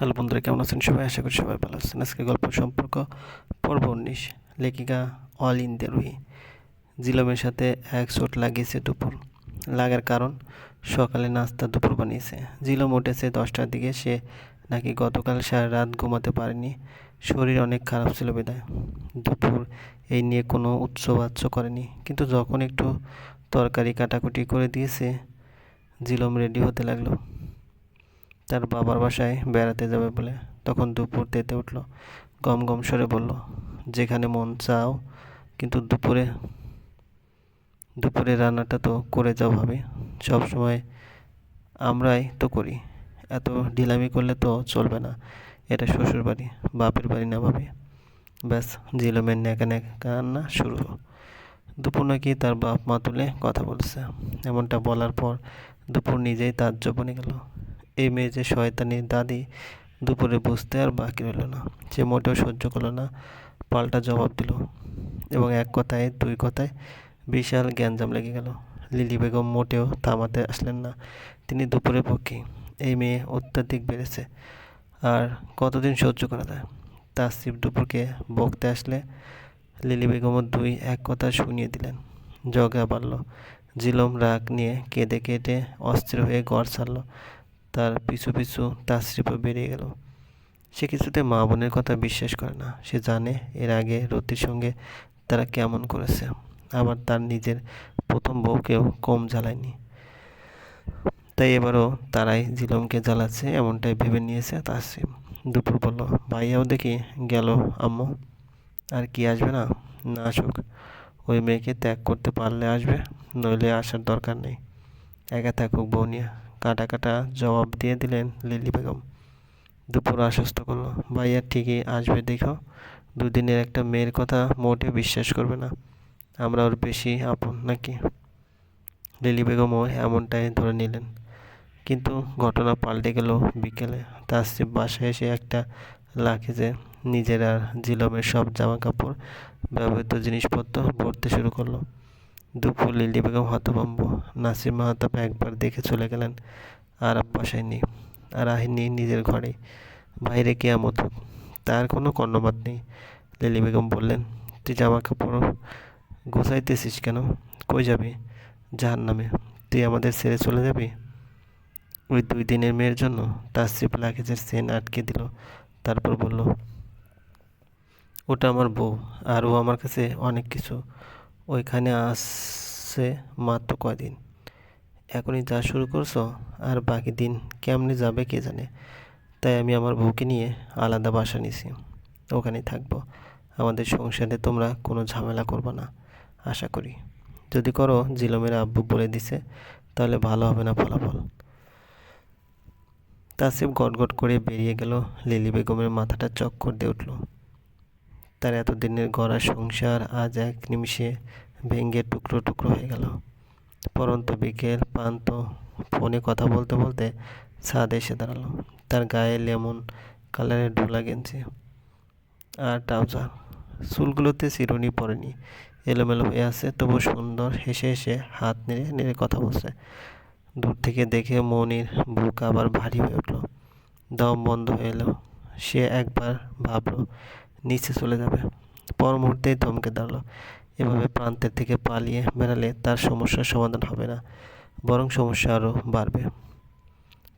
Hello বন্ধুরা, কেমন আছেন সবাই? আশা করি সবাই ভালো আছেন। আজকে গল্প সম্পর্ক, পর্ব উনিশ, লেখিকা অল ইন্ডিয়া রুহি। জিলমের সাথে এক চোট লাগিয়েছে দুপুর। লাগার কারণ, সকালে নাস্তা দুপুর বানিয়েছে। জিলম উঠেছে দশটার দিকে। সে নাকি গতকাল সারা রাত ঘুমাতে পারেনি। শরীর অনেক খারাপ ছিল বিদায়। দুপুর এই নিয়ে কোনো উৎসবাচ্য করেনি। কিন্তু যখন একটু তরকারি কাটাকুটি করে দিয়েছে, জিলম রেডি হতে লাগল। তার বাবার বাসায় বেড়াতে যাবে বলে তখন দুপুর তেতে উঠল। গম গম সরে বলল, যেখানে মন চাও, কিন্তু দুপুরে দুপুরে রান্নাটা তো করে যাও ভাবে। সব সময় আমরাই তো করি। এত ঢিলামি করলে তো চলবে না। এটা শ্বশুর বাড়ি, বাপের বাড়ি না ভাবে। ব্যাস জিলমের ন্যাকা ন্যাকা কান্না শুরু। দুপুর নাকি তার বাপ মা তুলে কথা বলছে। এমনটা বলার পর দুপুর নিজেই তার বনে গেল। এই মেয়ে যে শয়তানি দাদি, দুপুরে বুঝতে আর বাকি রইল না। সে মোটেও সহ্য করল না, পাল্টা জবাব দিল এবং এক কথায়, দুই কথায় বিশাল গ্যাঞ্জাম লেগে গেল। লিলি বেগম মোটেও থামাতে আসলেন না, তিনি দুপুরের পক্ষে এই মেয়ে অত্যাধিক বেড়েছে আর কতদিন সহ্য করা যায়? তাসিফ দুপুরকে বকতে আসলে লিলি বেগমও দুই এক কথা শুনিয়ে দিলেন। জগা বাড়ল জিলম রাগ নিয়ে কেঁদে কেটে অস্থির হয়ে ঘর ছাড়ল। তার পিছু পিছু তার তাসরিফও বেরিয়ে গেল। সে কিছুতে মা বোনের কথা বিশ্বাস করে না। সে জানে এর আগে রতির সঙ্গে তারা কেমন করেছে। আবার তার নিজের প্রথম বউকেও কম জ্বালায়নি। তাই এবারও তারাই জিলমকে জ্বালাচ্ছে, এমনটাই ভেবে নিয়েছে তাসরিম দুপুর বলল ভাইয়াও দেখি গেল, আম্মু, আর কি আসবে না? না আসুক। ওই মেয়েকে ত্যাগ করতে পারলে আসবে, নইলে আসার দরকার নেই। একা থাকুক বউ নিয়ে। কাটা কাটা জবাব দিয়ে দিলেন লিলি বেগম। দুপুর আশ্বস্ত করল, ভাইয়া ঠিকই আসবে, দেখো। দুদিনের একটা মেয়ের কথা মোটে বিশ্বাস করবে না। আমরা ওর বেশি আপন, নাকি? লিলি বেগমও এমনটাই ধরে নিলেন। কিন্তু ঘটনা পাল্টে গেল বিকেলে। তাসিফ বাসায় এসে একটা লাখেজে নিজের আর জিলমের সব জামা কাপড় ব্যবহৃত জিনিসপত্র ভরতে শুরু করল। দুপুর লিলি বেগম হতভম্ব। নাসির মাহাতাব একবার দেখে চলে গেলেন আর বাসায় নেই আর আহিনী নিজের ঘরে। বাইরে কেয়ামত তার কোনো কর্ণপাত নেই। লিলি বেগম বললেন, তুই জামা কাপড় গোছাইতেছিস কেন? কই যাবি? যাহার নামে তুই আমাদের ছেড়ে চলে যাবি? ওই দুই দিনের মেয়ের জন্য? তার তাসরিফ লাগেজের সেন আটকে দিল, তারপর বলল, ওটা আমার বউ, আর ও আমার কাছে অনেক কিছু। ওইখানে আসছে মাত্র কয়দিন? এখনই যা শুরু করছ, আর বাকি দিন কেমনে যাবে কে জানে? তাই আমি আমার বউকে নিয়ে আলাদা বাসা নিছি, ওখানেই থাকব। আমাদের সংসারে তোমরা কোনো ঝামেলা করবে না, আশা করি। যদি করো জিলমের আব্বু বলে দিছে, তাহলে ভালো হবে না ফলাফল। তাসিফ গটগট করে বেরিয়ে গেল, লিলি বেগমের মাথাটা চক্কর দিয়ে উঠল। তার এতদিনের গড়া সংসার আজ এক নিমিষে ভেঙে টুকরো টুকরো হয়ে গেল। পরন্ত বিকেল পান্ত ফোনে কথা বলতে বলতে ছাদে এসে দাঁড়াল। তার গায়ে লেমন কালারের ঢোলা গেঞ্জি আর ট্রাউজার, চুলগুলোতে চিরুনি পড়েনি এলোমেলো হয়ে আছে, তবু সুন্দর হেসে হেসে হাত নেড়ে নেড়ে কথা বলছে। দূর থেকে দেখে মনির বুক আবার ভারী হয়ে উঠল। দম বন্ধ হয়ে এলো। সে একবার ভাবলো নিচে চলে যাবে। পর মুহূর্তেই ধমকে দাঁড়াল। এভাবে প্রান্তের থেকে পালিয়ে বেড়ালে তার সমস্যার সমাধান হবে না, বরং সমস্যা আরও বাড়বে।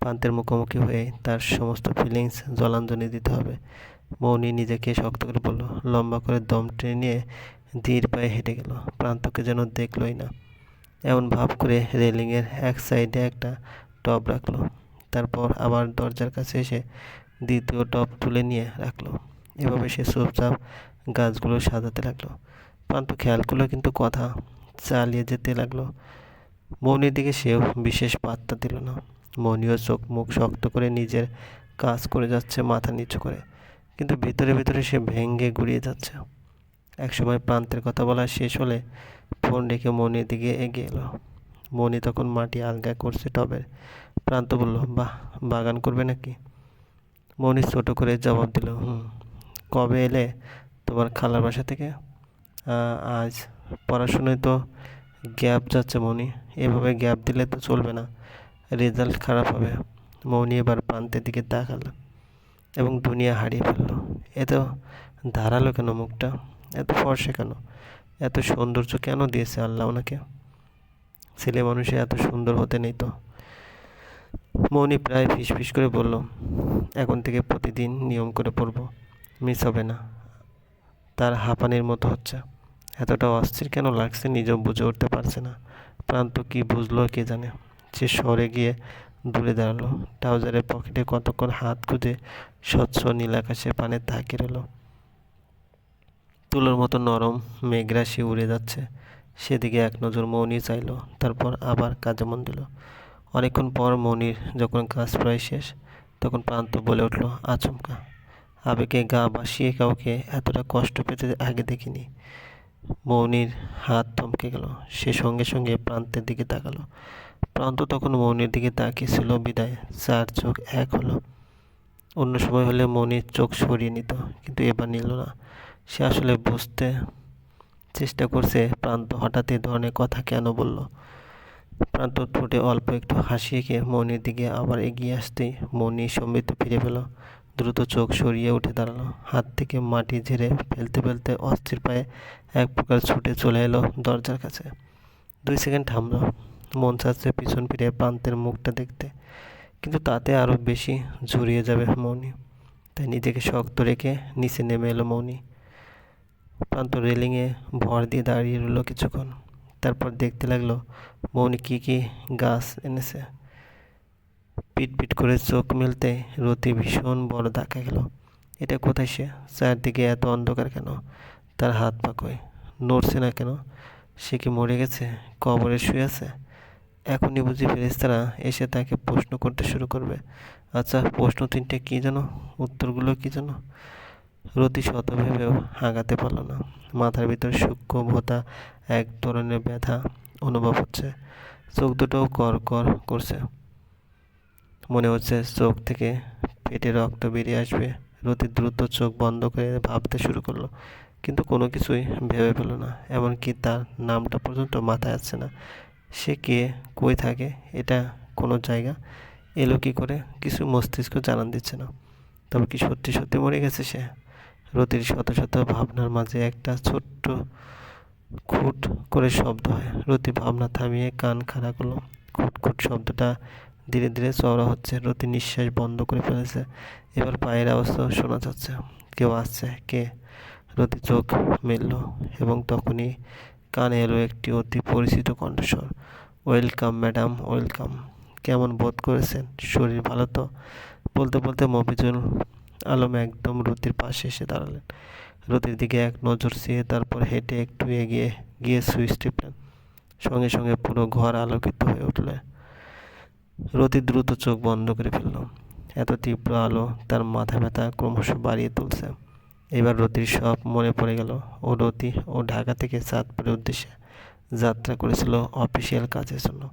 প্রান্তের মুখোমুখি হয়ে তার সমস্ত ফিলিংস জলাঞ্জলি দিতে হবে। মৌনি নিজেকে শক্ত করে বলল, লম্বা করে দম টেনে নিয়ে ধীর পায়ে হেঁটে গেল। প্রান্তকে যেন দেখলই না। এমন ভাব করে রেলিংয়ের এক সাইডে একটা টব রাখল। তারপর আবার দরজার কাছে এসে দ্বিতীয় টব তুলে নিয়ে রাখল। এভাবে সে চুপচাপ গাছগুলো সাজাতে লাগল। প্রান্ত খেয়াল করল কিন্তু কথা চালিয়ে যেতে লাগল। মৌনির দিকে সেও বিশেষ পাত্তা দিল না। মৌনিও চোখ মুখ শক্ত করে নিজের কাজ করে যাচ্ছে মাথা নিচু করে, কিন্তু ভিতরে ভিতরে সে ভেঙ্গে গুড়িয়ে যাচ্ছে। একসময় প্রান্তের কথা বলা শেষ হলে ফোন রেখে মনির দিকে এগিয়ে এলো। মনি তখন মাটি আলগা করছে টবের। প্রান্ত বলল, বাহ, বাগান করবে নাকি? মনি ছোট করে জবাব দিল, হুম। কবে এলে তোমার খালার বাসা থেকে? আজ পড়াশুনোয় তো গ্যাপ যাচ্ছে মনি। এভাবে গ্যাপ দিলে তো চলবে না। রেজাল্ট খারাপ হবে। মৌনি এবার প্রান্তের দিকে তাকাল এবং দুনিয়া হারিয়ে ফেলল। এত ধারালো কেন মুখটা? এত ফর্সে কেন? এত সৌন্দর্য কেন দিয়েছে আল্লাহ ওনাকে? ছেলে মানুষে এত সুন্দর হতে নেই তো। মৌনি প্রায় ফিসফিস করে বলল, এখন থেকে প্রতিদিন নিয়ম করে পড়ব। মিস হবে না। তার হাঁপানির মতো হচ্ছে। এতটা অস্থির কেন লাগছে নিজেও বুঝে উঠতে পারছে না। প্রান্ত কি বুঝলো কে জানে। সে সরে গিয়ে দূরে দাঁড়াল। ট্রাউজারের পকেটে কতক্ষণ হাত খুঁজে স্বচ্ছ নীল আকাশে পানে তাকিয়ে রইল। তুলোর মতো নরম মেঘরাশি উড়ে যাচ্ছে। সেদিকে এক নজর মৌনি চাইল, তারপর আবার কাজে মন দিল। অনেকক্ষণ পর মৌনির যখন কাজ প্রায় শেষ, তখন প্রান্ত বলে উঠল, আচমকা। আবেগে গা বাসিয়ে কাউকে এতটা কষ্ট পেতে আগে দেখিনি। মৌনির হাত থমকে গেল। সে সঙ্গে সঙ্গে প্রান্তের দিকে তাকালো। প্রান্ত তখন মৌনির দিকে তাকিয়েছিল। বিদায় চার চোখ এক হলো। অন্য সময় হলে মৌনির চোখ সরিয়ে নিত, কিন্তু এবার নিল না। সে আসলে বুঝতে চেষ্টা করছে প্রান্ত হঠাৎ এ ধরনের কথা কেন বলল। প্রান্ত ঠোঁটে অল্প একটু হাসিয়ে গিয়ে মৌনির দিকে আবার এগিয়ে আসতেই মৌনি সমৃদ্ধ ফিরে পেল। দ্রুত চোখ সরিয়ে উঠে দাঁড়াল। হাত থেকে মাটি ঝেড়ে ফেলতে ফেলতে অস্থির পায়ে এক প্রকার ছুটে চলে এলো দরজার কাছে। দুই সেকেন্ড থামলো। মন চাচ্ছে পিছন ফিরে প্রান্তের মুখটা দেখতে। কিন্তু তাতে আরও বেশি ঝরিয়ে যাবে মৌনি। তাই নিজেকে শক্ত রেখে নিচে নেমে এলো মৌনি। প্রান্ত রেলিংয়ে ভর দিয়ে দাঁড়িয়ে রইল কিছুক্ষণ। তারপর দেখতে লাগল মৌনি কী কী গাছ এনেছে। পিট পিট করে চোখ মেলতে রতি ভীষণ বড় দেখা গেল এটা কোথায় সে? চারদিকে এত অন্ধকার কেন? তার হাত পা কই? নড়ছে না কেন? সে কি মরে গেছে? কবরে শুয়ে আছে? এখনই বুঝি ফেরেস্তারা এসে তাকে প্রশ্ন করতে শুরু করবে। আচ্ছা প্রশ্ন তিনটে কী যেন? উত্তরগুলো কী যেন? রতি শত ভেবেও হাগাতে পারল না। মাথার ভিতর সূক্ষ্ম ভোতা, এক ধরনের ব্যথা অনুভব হচ্ছে। চোখ দুটোও কর কর করছে। মনে হচ্ছে চোখ থেকে পেটে রক্ত বেরিয়ে আসবে। রতি দ্রুত চোখ বন্ধ করে ভাবতে শুরু করল, কিন্তু কোনো কিছুই ভেবে পেল না, এমনকি তার নামটা পর্যন্ত মাথায় আসছে না। সে কে, কই থাকে, এটা কোনো জায়গা? এলো কী করে? কিছু মস্তিষ্ক জানান দিচ্ছে না। তবে কি সত্যি সত্যি মরে গেছে সে? রতির শত শত ভাবনার মাঝে একটা ছোট্ট খুট করে শব্দ হয়। রতি ভাবনা থামিয়ে কান খাড়া করল। খুট খুট শব্দটা ধীরে ধীরে চওড়া হচ্ছে, রতি নিঃশ্বাস বন্ধ করে ফেলেছে। এবার পায়ের আওয়াজও শোনা যাচ্ছে, কেউ আসছে, কে? রতি চোখ মেলল এবং তখনই কানে এলো একটি অতি পরিচিত কণ্ঠস্বর। Welcome, madam, welcome. কেমন বোধ করেছেন? শরীর ভালো তো? বলতে বলতে মফিজুল আলম একদম রতির পাশে এসে দাঁড়ালেন। রতির দিকে এক নজর চেয়ে তারপর হেঁটে একটু এগিয়ে গিয়ে সুইচ টিপলেন। সঙ্গে সঙ্গে পুরো ঘর আলোকিত হয়ে উঠল। রতি দ্রুত চোখ বন্ধ করে ফেলল। এত তীব্র আলো তার মাথা ব্যথা ক্রমশ বাড়িয়ে তুলছে। এবার রতির সব মনে পড়ে গেল। ও রতি ও ঢাকা থেকে চাঁদপুরের উদ্দেশ্যে যাত্রা করেছিল অফিসিয়াল কাজের জন্য।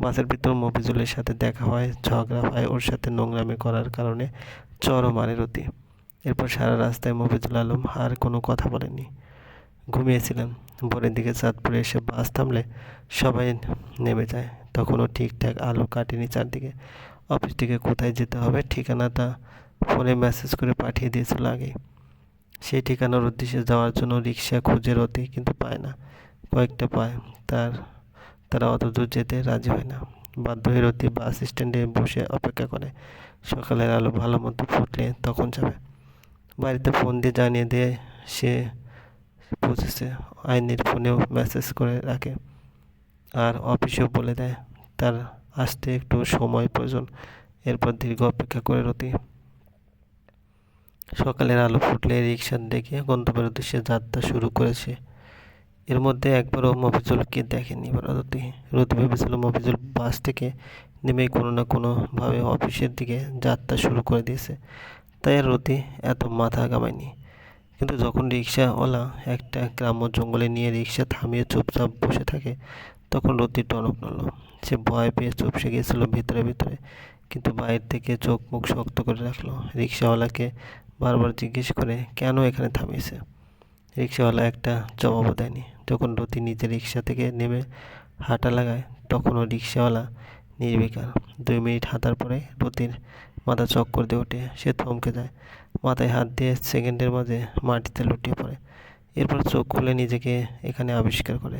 বাসের ভিতর মফিজুলের সাথে দেখা হয়, ঝগড়া হয়, ওর সাথে নোংরামি করার কারণে চরম মারে রতি। এরপর সারা রাস্তায় মফিজুল আলম আর কোনো কথা বলেনি ঘুমিয়েছিলেন। ভোরের দিকে চাঁদপুরে এসে বাস থামলে সবাই নেমে যায়। তখনও ঠিকঠাক আলো কাটেনি চারদিকে। অফিস থেকে কোথায় যেতে হবে ঠিকানাটা ফোনে মেসেজ করে পাঠিয়ে দিয়েছিল আগে সেই ঠিকানার উদ্দেশ্যে যাওয়ার জন্য রিক্সা খুঁজে রতি কিন্তু পায় না। কয়েকটা পায়, তার, তারা অত দূর যেতে রাজি হয় না। বাধ্য হয়ে রতি বাস স্ট্যান্ডে বসে অপেক্ষা করে। সকালের আলো ভালো মতো ফুটলে তখন যাবে। বাড়িতে ফোন দিয়ে জানিয়ে দিয়ে সে পৌঁছেছে আইনের ফোনেও মেসেজ করে রাখে। আর অফিসেও বলে দেয়, তার আসতে একটু সময় প্রয়োজন। এরপর দীর্ঘ অপেক্ষা করে রতি। সকালের আলো ফুটলে রিক্সার দেখে গন্তব্যের উদ্দেশ্যে যাত্রা শুরু করেছে। এর মধ্যে একবারও মফিজুলকে দেখেনি রতি। রতি ভেবেছিল মফিজুল বাস থেকে নেমে কোনো না কোনোভাবে অফিসের দিকে যাত্রা শুরু করে দিয়েছে। তাই আর রতি এত মাথা কামায়নি কিন্তু যখন রিক্সাওয়ালা একটা গ্রাম্য জঙ্গলে নিয়ে রিক্সা থামিয়ে চুপচাপ বসে থাকে, তখন রতি টনক নড়ল। সে ভয় পেয়ে চুপসে গিয়েছিল ভিতরে ভিতরে, কিন্তু বাইরে থেকে চোখ মুখ শক্ত করে রাখল। রিক্সাওয়ালাকে বারবার জিজ্ঞেস করে, কেন এখানে থামিয়েছে? রিক্সাওয়ালা একটা জবাবও দেয়নি। যখন রতি নিজে রিক্সা থেকে নেমে হাঁটা লাগায়, তখনও রিক্সাওয়ালা নির্বিকার দুই মিনিট হাঁটার পরে রতির মাথা চক্কর দিয়ে ওঠে সে থমকে যায়। মাথায় হাত দিয়ে সেকেন্ডের মাঝে মাটিতে লুটিয়ে পড়ে। এরপর চোখ খুলে নিজেকে এখানে আবিষ্কার করে।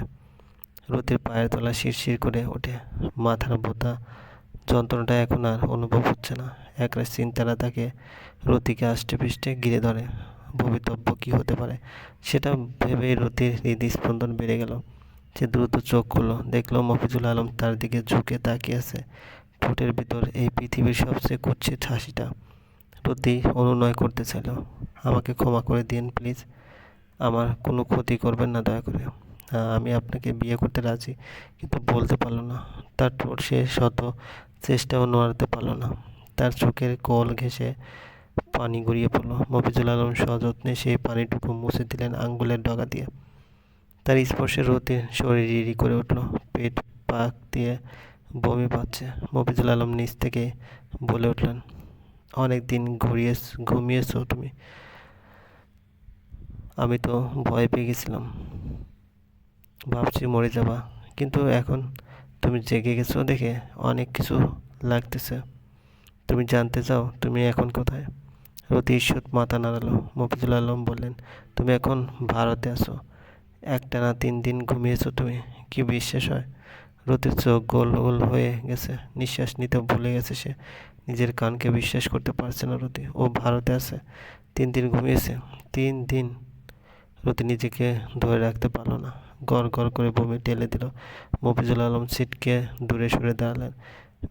রতির পায়ের তলা শিরশির করে ওঠে। মাথার বোতা। যন্ত্রণাটা এখন আর অনুভব হচ্ছে না। একরাশ চিন্তারা তাকে রতিকে আষ্টে পৃষ্ঠে ঘিরে ধরে। ভবিতব্য কী হতে পারে, সেটা ভেবেই রতির হৃদস্পন্দন বেড়ে গেল। সে দ্রুত চোখ খুলল দেখল মফিজুল আলম তার দিকে ঝুঁকে তাকিয়ে আছে। ঠোঁটের ভিতর এই পৃথিবীর সবচেয়ে কুচ্ছিত হাসিটা। রতি অনুনয় করতে চাইল। আমাকে ক্ষমা করে দিন, প্লিজ। আমার কোনো ক্ষতি করবেন না, দয়া করে। হ্যাঁ আমি আপনাকে বিয়ে করতে রাজি, কিন্তু বলতে পারল না। তার ঠোঁট সে শত চেষ্টাও নোয়াতে পারল না। তার চোখের কল ঘেঁষে পানি গড়িয়ে পড়ল। মফিজুল আলম সযত্নে সেই পানিটুকু মুছে দিলেন আঙ্গুলের ডগা দিয়ে। তার স্পর্শে রোতে শরীর রিরি করে উঠল। পেট পাক দিয়ে বমি পাচ্ছে। মফিজুল আলম নিচ থেকে বলে উঠলেন, অনেক দিন ঘুরিয়ে ঘুমিয়েছো তুমি। আমি তো ভয় পেয়ে গেছিলাম। ভাবছি মরে যাবা। কিন্তু এখন তুমি জেগে গেছো দেখে অনেক কিছু লাগতেছে। তুমি জানতে চাও তুমি এখন কোথায়? রতি ঈশ্বর মাথা নাড়ালো। মফিজুল আলম বললেন, তুমি এখন ভারতে আছো। একটানা তিন দিন ঘুমিয়েছো তুমি? কি বিশ্বাস হয়? রতির চোখ গোল গোল হয়ে গেছে। নিঃশ্বাস নিতে ভুলে গেছে সে। নিজের কানকে বিশ্বাস করতে পারছে না রতি। ও ভারতে আছে। তিন দিন ঘুমিয়েছে। তিন দিন রতি নিজেকে ধরে রাখতে পারল না। গড় গড় করে বমি টেলে দিল। মফিজুল আলম সিটকে দূরে সরে দাঁড়ালেন।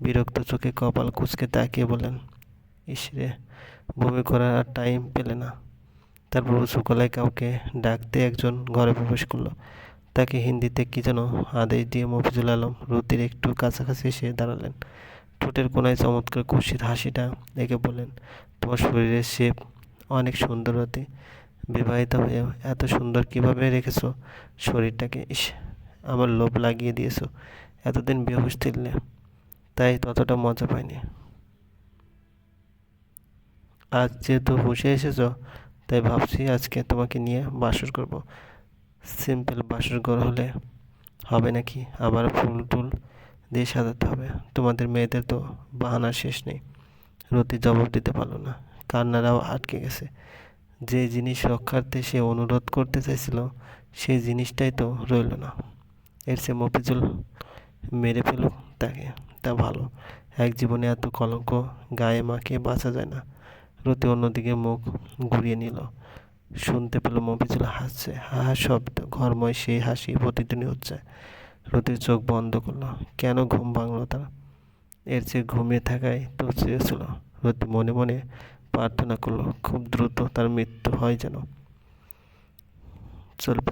বিরক্ত চোখে কপাল কুচকে তাকিয়ে বললেন ইসরে বমি করার আর টাইম পেলে না। তারপর উঁচু গলায় কাউকে ডাকতে একজন ঘরে প্রবেশ করল। তাকে হিন্দিতে কি যেন আদেশ দিয়ে মফিজুল আলম রুতির একটু কাছাকাছি এসে দাঁড়ালেন। ঠোঁটের কোনায় চমৎকার কুশির হাসিটা দেখে বললেন তোমার শরীরের শেপ অনেক সুন্দর হতে বিবাহিত হয়ে এত সুন্দর কীভাবে রেখেছো? শরীরটাকে ইস আমার লোভ লাগিয়ে দিয়েছ। এতদিন বেহুশ দিলে তাই ততটা মজা পাইনি। আজ যেহেতু হুশে এসেছ তাই ভাবছি আজকে তোমাকে নিয়ে বাসর করব। সিম্পল বাসর ঘর হলে হবে নাকি? আবার ফুল টুল দিয়ে সাজাতে হবে। তোমাদের মেয়েদের তো বাহানার শেষ নেই। রতি জবাব দিতে পারল না। কান্নারাও আটকে গেছে। যে জিনিস রক্ষার্থে সে অনুরোধ করতে চাইছিল, সেই জিনিসটাই তো রইল না। এর সে মফিজুল মেরে ফেলুক তাকে। তা ভালো। এক জীবনে এত কলঙ্ক গায়ে মাকে বাঁচা যায় না। রতি অন্যদিকে মুখ ঘুরিয়ে নিল। শুনতে পেল মফিজুল হাসছে। হা হা শব্দ। ঘরময় সেই হাসি প্রতিদিনই হচ্ছে। রতির চোখ বন্ধ করল। কেন ঘুম ভাঙলো তার? এর চেয়ে ঘুমিয়ে থাকাই তো চেয়েছিল। রতি মনে মনে প্রার্থনা করল, খুব দ্রুত তার মৃত্যু হয় যেন। চলবে।